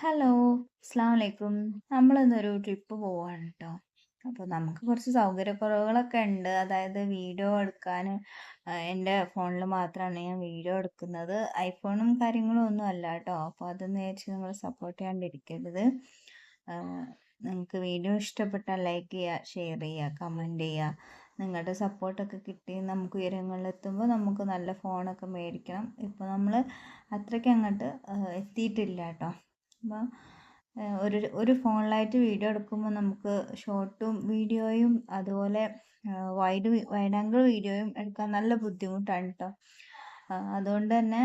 Hello അസ്സാം വലൈക്കും നമ്മളിന്നൊരു trip പോവാണ് കേട്ടോ അപ്പോൾ നമുക്ക് കുറച്ച് സൗകര്യക്കുറവുകളൊക്കെ ഉണ്ട്. അതായത് വീഡിയോ എടുക്കാൻ എന്റെ ഫോണിൽ മാത്രമാണ് ഞാൻ വീഡിയോ എടുക്കുന്നത്. ഐഫോണും കാര്യങ്ങളും ഒന്നും അല്ല കേട്ടോ അപ്പോൾ അതൊന്ന് വെച്ച് നിങ്ങൾ സപ്പോർട്ട് ചെയ്യാണ്ടിരിക്കരുത് നിങ്ങൾക്ക് വീഡിയോ ഇഷ്ടപ്പെട്ടാൽ ലൈക്ക് ചെയ്യുക ഷെയർ ചെയ്യുക കമന്റ് ചെയ്യുക നിങ്ങളുടെ സപ്പോർട്ടൊക്കെ കിട്ടി നമുക്ക് ഉയരങ്ങളിലെത്തുമ്പോൾ നമുക്ക് നല്ല ഫോണൊക്കെ മേടിക്കണം. ഇപ്പോൾ നമ്മൾ അത്രയ്ക്ക് അങ്ങോട്ട് എത്തിയിട്ടില്ല കേട്ടോ അപ്പോൾ ഒരു ഒരു ഫോണിലായിട്ട് വീഡിയോ എടുക്കുമ്പോൾ നമുക്ക് ഷോർട്ടും വീഡിയോയും അതുപോലെ വൈഡ് വൈഡ് ആംഗിൾ വീഡിയോയും എടുക്കാൻ നല്ല ബുദ്ധിമുട്ടാണ് കേട്ടോ അതുകൊണ്ട് തന്നെ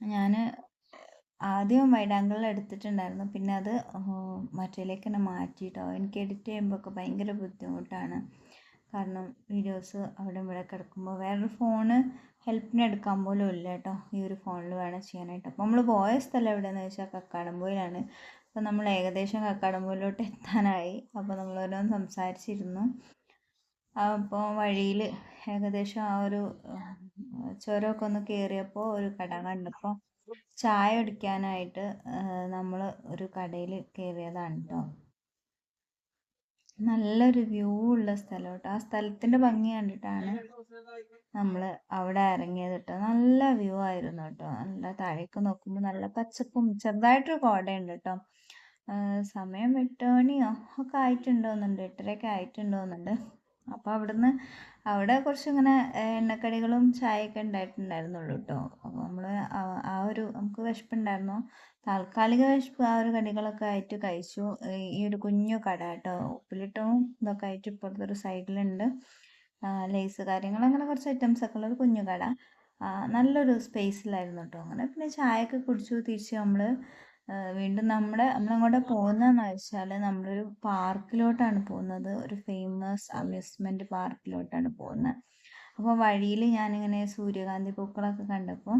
ഞാൻ ആദ്യം വൈഡ് ആംഗിളിൽ എടുത്തിട്ടുണ്ടായിരുന്നു. പിന്നെ അത് മറ്റേലേക്ക് തന്നെ മാറ്റി എനിക്ക് എഡിറ്റ് ചെയ്യുമ്പോൾ ഒക്കെ ഭയങ്കര ബുദ്ധിമുട്ടാണ്. കാരണം വീഡിയോസ് അവിടെ ഇവിടെ കിടക്കുമ്പോൾ വേറൊരു ഫോണ് ഹെൽപ്പിന് എടുക്കാൻ പോലും ഇല്ല കേട്ടോ. ഈ ഒരു ഫോണിൽ വേണം ചെയ്യാനായിട്ട്. അപ്പോൾ നമ്മൾ പോയ സ്ഥലം എവിടെയെന്ന് വെച്ചാൽ കക്കാടംപോയിലാണ്. അപ്പോൾ നമ്മൾ ഏകദേശം കക്കാടംപോയിലോട്ട് എത്താനായി. അപ്പോൾ നമ്മൾ ഓരോന്ന് സംസാരിച്ചിരുന്നു. അപ്പോൾ വഴിയിൽ ഏകദേശം ആ ഒരു ചുരമൊക്കെ ഒന്ന് കയറിയപ്പോൾ ഒരു കട കണ്ടപ്പോൾ ചായ കുടിക്കാനായിട്ട് നമ്മൾ ഒരു കടയിൽ കയറിയതാണ് കേട്ടോ നല്ലൊരു വ്യൂ ഉള്ള സ്ഥലം കേട്ടോ. ആ സ്ഥലത്തിന്റെ ഭംഗി കണ്ടിട്ടാണ് നമ്മൾ അവിടെ ഇറങ്ങിയത് കേട്ടോ. നല്ല വ്യൂ ആയിരുന്നു കേട്ടോ. നല്ല താഴേക്ക് നോക്കുമ്പോൾ നല്ല പച്ചപ്പും ചെറുതായിട്ടൊരു കോടയുണ്ട് കേട്ടോ. സമയം എട്ട് മണിയോ ഒക്കെ ആയിട്ടുണ്ടോന്നുണ്ട്. എട്ടരയൊക്കെ ആയിട്ടുണ്ടോന്നുണ്ട്. അപ്പോൾ അവിടുന്ന് അവിടെ കുറച്ച് ഇങ്ങനെ എണ്ണക്കടികളും ചായയൊക്കെ ഉണ്ടായിട്ടുണ്ടായിരുന്നുള്ളൂ കേട്ടോ അപ്പോൾ നമ്മൾ ആ ഒരു നമുക്ക് വിശപ്പുണ്ടായിരുന്നു. താൽക്കാലിക വിശപ്പ് ആ ഒരു കടികളൊക്കെ ആയിട്ട് കഴിച്ചു. ഈ ഒരു കുഞ്ഞു കട കേട്ടോ ഉപ്പിലിട്ടവും ഇതൊക്കെ ആയിട്ട് ഇപ്പുറത്തൊരു സൈഡിലുണ്ട്. ലേസ് കാര്യങ്ങൾ അങ്ങനെ കുറച്ച് ഐറ്റംസ് ഒക്കെ ഉള്ള ഒരു കുഞ്ഞു കട. നല്ലൊരു സ്പേസിലായിരുന്നു കേട്ടോ അങ്ങനെ പിന്നെ ചായയൊക്കെ കുടിച്ചു. തിരിച്ച് നമ്മൾ വീണ്ടും നമ്മുടെ നമ്മളങ്ങോട്ട് പോകുന്നതെന്ന് വെച്ചാൽ നമ്മളൊരു പാർക്കിലോട്ടാണ് പോകുന്നത്. ഒരു ഫേമസ് അമ്യൂസ്മെന്റ് പാർക്കിലോട്ടാണ് പോകുന്നത്. അപ്പോൾ വഴിയിൽ ഞാനിങ്ങനെ സൂര്യകാന്തി പൂക്കളൊക്കെ കണ്ടപ്പോൾ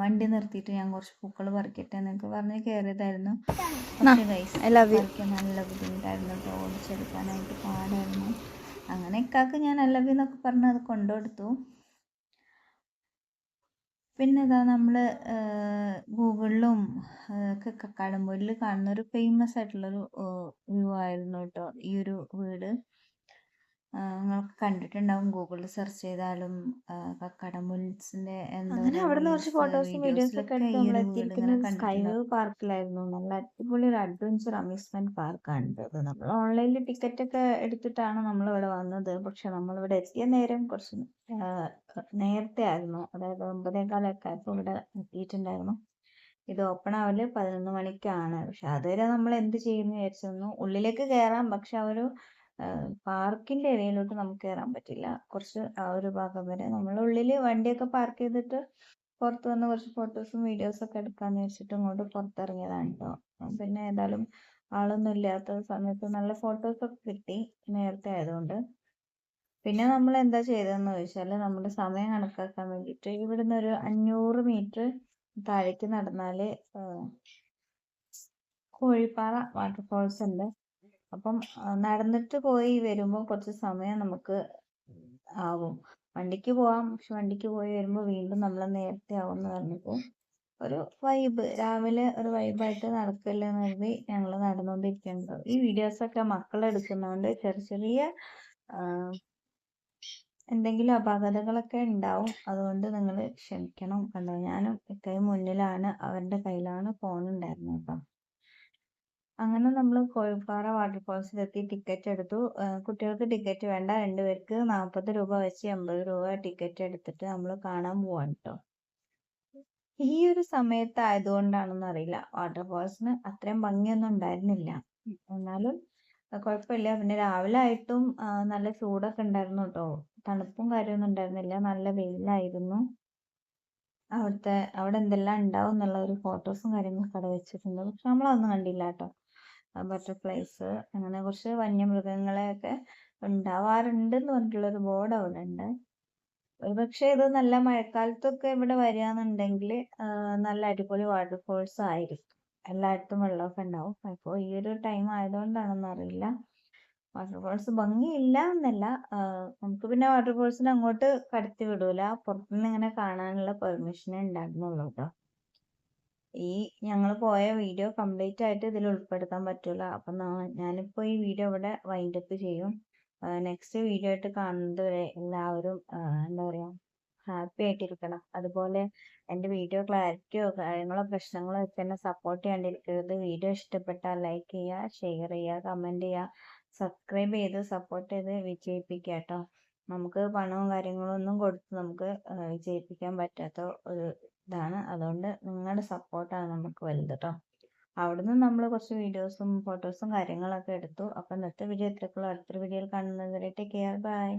വണ്ടി നിർത്തിയിട്ട് ഞാൻ കുറച്ച് പൂക്കൾ പറിക്കട്ടെ എന്നൊക്കെ പറഞ്ഞ് കയറിയതായിരുന്നു. പക്ഷേ ഗൈസ് പറിക്കാൻ നല്ല ബുദ്ധിമുട്ടായിരുന്നു. കേട്ടോ ഓടിച്ചെടുക്കാനായിട്ട് പാടായിരുന്നു. അങ്ങനെ ഇക്കാക്ക് ഞാൻ അല്ലവി എന്നൊക്കെ പറഞ്ഞ് അത് കൊണ്ടുകൊടുത്തു. പിന്നെ ഇതാ നമ്മൾ ഗൂഗിളിലും ഒക്കെ കക്കാടംപൊയിലിൽ കാണുന്ന ഒരു ഫേമസ് ആയിട്ടുള്ളൊരു വ്യൂ ആയിരുന്നു കേട്ടോ ഈ ഒരു വീട്. നിങ്ങൾക്ക് കണ്ടിട്ടുണ്ടാവും ഗൂഗിളിൽ സെർച്ച് ചെയ്താലും കക്കാടംപൊയിൽസിന്റെ അങ്ങനെ അവിടുന്ന് കുറച്ച് ഫോട്ടോസും എടുത്ത് നമ്മൾ എത്തിയിരിക്കുന്നത് പാർക്കിലായിരുന്നു. നല്ല അടിപൊളി ഒരു അഡ്വഞ്ചർ അമ്യൂസ്മെന്റ് പാർക്കാണ് ഇത് നമ്മൾ ഓൺലൈനിൽ ടിക്കറ്റ് ഒക്കെ എടുത്തിട്ടാണ് നമ്മൾ ഇവിടെ വന്നത്. പക്ഷെ നമ്മൾ ഇവിടെ എത്തിയ നേരം കുറച്ച് നേരത്തെ ആയിരുന്നു. അതായത് ഒമ്പതേകാലൊക്കെ ആയപ്പോൾ ഇവിടെ എത്തിയിട്ടുണ്ടായിരുന്നു. ഇത് ഓപ്പൺ ആവൽ പതിനൊന്ന് മണിക്കാണ്. പക്ഷെ അതുവരെ നമ്മൾ എന്ത് ചെയ്യുന്നു വിചാരിച്ചു ഉള്ളിലേക്ക് കയറാം. പക്ഷെ ആ ഒരു പാർക്കിന്റെ ഇടയിലോട്ട് നമുക്ക് കയറാൻ പറ്റില്ല. കുറച്ച് ആ ഒരു ഭാഗം വരെ. നമ്മൾ ഉള്ളിൽ വണ്ടിയൊക്കെ പാർക്ക് ചെയ്തിട്ട് പുറത്ത് വന്ന് കുറച്ച് ഫോട്ടോസും വീഡിയോസും ഒക്കെ എടുക്കാന്ന് വെച്ചിട്ട് ഇങ്ങോട്ട് പുറത്തിറങ്ങിയതാണ് കേട്ടോ പിന്നെ ഏതായാലും ആളൊന്നും ഇല്ലാത്ത സമയത്ത് നല്ല ഫോട്ടോസ് ഒക്കെ കിട്ടി നേരത്തെ ആയതുകൊണ്ട്. പിന്നെ നമ്മൾ എന്താ ചെയ്തതെന്ന് ചോദിച്ചാൽ നമ്മുടെ സമയം കണക്കാക്കാൻ വേണ്ടിയിട്ട് ഇവിടുന്ന് ഒരു അഞ്ഞൂറ് മീറ്റർ താഴേക്ക് നടന്നാൽ കോഴിപ്പാറ വാട്ടർഫോൾസ് ഉണ്ട്. അപ്പം നടന്നിട്ട് പോയി വരുമ്പോൾ കുറച്ച് സമയം നമുക്ക് ആവും. വണ്ടിക്ക് പോവാം. പക്ഷെ വണ്ടിക്ക് പോയി വരുമ്പോൾ വീണ്ടും നമ്മൾ നേരത്തെ ആവും എന്ന് പറഞ്ഞപ്പോൾ ഒരു വൈബ് രാവിലെ ഒരു വൈബായിട്ട് നടക്കില്ല എന്ന് കരുതി ഞങ്ങൾ നടന്നുകൊണ്ടിരിക്കുന്നുണ്ട്. ഈ വീഡിയോസൊക്കെ മക്കൾ എടുക്കുന്നതുകൊണ്ട് ചെറിയ ചെറിയ എന്തെങ്കിലും അപാകതകളൊക്കെ ഉണ്ടാവും. അതുകൊണ്ട് നിങ്ങൾ ക്ഷമിക്കണം. കണ്ടോ? ഞാനും ഇത്രയും മുന്നിലാണ്. അവരുടെ കയ്യിലാണ് ഫോൺ ഉണ്ടായിരുന്നത് കേട്ടോ. അങ്ങനെ നമ്മൾ കോഴിപ്പാറ വാട്ടർഫോൾസിലെത്തി ടിക്കറ്റ് എടുത്തു. കുട്ടികൾക്ക് ടിക്കറ്റ് വേണ്ട. രണ്ടുപേർക്ക് നാൽപ്പത് രൂപ വെച്ച് എൺപത് രൂപ ടിക്കറ്റ് എടുത്തിട്ട് നമ്മൾ കാണാൻ പോവാണ് കേട്ടോ ഈ ഒരു സമയത്ത് ആയതുകൊണ്ടാണെന്ന് അറിയില്ല വാട്ടർഫോൾസിന് അത്രയും ഭംഗിയൊന്നും ഉണ്ടായിരുന്നില്ല. എന്നാലും കുഴപ്പമില്ല. പിന്നെ രാവിലെ ആയിട്ടും നല്ല ചൂടൊക്കെ ഉണ്ടായിരുന്നു കേട്ടോ തണുപ്പും കാര്യമൊന്നും ഉണ്ടായിരുന്നില്ല. നല്ല വെയിലായിരുന്നു. അവിടുത്തെ അവിടെ എന്തെല്ലാം ഉണ്ടാവും എന്നുള്ള ഒരു ഫോട്ടോസും കാര്യങ്ങളൊക്കെ അവിടെ വെച്ചിട്ടുണ്ട്. പക്ഷെ നമ്മളതൊന്നും കണ്ടില്ല കേട്ടോ ബട്ടർഫ്ലൈസ് അങ്ങനെ കുറച്ച് വന്യമൃഗങ്ങളെയൊക്കെ ഉണ്ടാവാറുണ്ട് എന്ന് പറഞ്ഞിട്ടുള്ളൊരു ബോർഡ് അവിടെ ഉണ്ട് ഒരുപക്ഷെ ഇത് നല്ല മഴക്കാലത്തൊക്കെ ഇവിടെ വരികയെന്നുണ്ടെങ്കിൽ നല്ല അടിപൊളി വാട്ടർഫോൾസ് ആയിരിക്കും. എല്ലായിടത്തും വെള്ളമൊക്കെ ഉണ്ടാവും. അപ്പോൾ ഈ ഒരു ടൈം ആയതുകൊണ്ടാണെന്ന് അറിയില്ല. വാട്ടർഫോൾസ് ഭംഗിയില്ല എന്നല്ല. നമുക്ക് പിന്നെ വാട്ടർഫോൾസിന് അങ്ങോട്ട് കടത്തി വിടൂല പുറത്തുനിന്ന് ഇങ്ങനെ കാണാനുള്ള പെർമിഷനേ ഉണ്ടായിരുന്നുള്ളൂ കേട്ടോ. ഈ ഞങ്ങൾ പോയ വീഡിയോ കംപ്ലീറ്റ് ആയിട്ട് ഇതിൽ ഉൾപ്പെടുത്താൻ പറ്റൂല. അപ്പം ഞാനിപ്പോൾ ഈ വീഡിയോ ഇവിടെ വൈൻഡ് അപ്പ് ചെയ്യും. നെക്സ്റ്റ് വീഡിയോ ആയിട്ട് കാണുന്നത് വരെ എല്ലാവരും എന്താ പറയുക ഹാപ്പി ആയിട്ടിരിക്കണം. അതുപോലെ എന്റെ വീഡിയോ ക്ലാരിറ്റിയോ കാര്യങ്ങളോ പ്രശ്നങ്ങളോ ഒക്കെ എന്നെ സപ്പോർട്ട് ചെയ്യാണ്ടിരിക്കരുത്. വീഡിയോ ഇഷ്ടപ്പെട്ടാൽ ലൈക്ക് ചെയ്യുക ഷെയർ ചെയ്യുക കമന്റ് ചെയ്യുക സബ്സ്ക്രൈബ് ചെയ്ത് സപ്പോർട്ട് ചെയ്ത് വിജയിപ്പിക്കുക കേട്ടോ. നമുക്ക് പണവും കാര്യങ്ങളും ഒന്നും കൊടുത്ത് നമുക്ക് വിജയിപ്പിക്കാൻ പറ്റാത്ത ഒരു ഇതാണ്. അതുകൊണ്ട് നിങ്ങളുടെ സപ്പോർട്ടാണ് നമുക്ക് വലുത് കേട്ടോ അവിടുന്ന് നമ്മൾ കുറച്ച് വീഡിയോസും ഫോട്ടോസും കാര്യങ്ങളൊക്കെ എടുത്തു. അപ്പം ഇന്നത്തെ വീഡിയോ ഇത്രക്കുള്ള അടുത്തൊരു വീഡിയോയിൽ കാണുന്നത് വരെ ടേക്ക് കെയർ ബൈ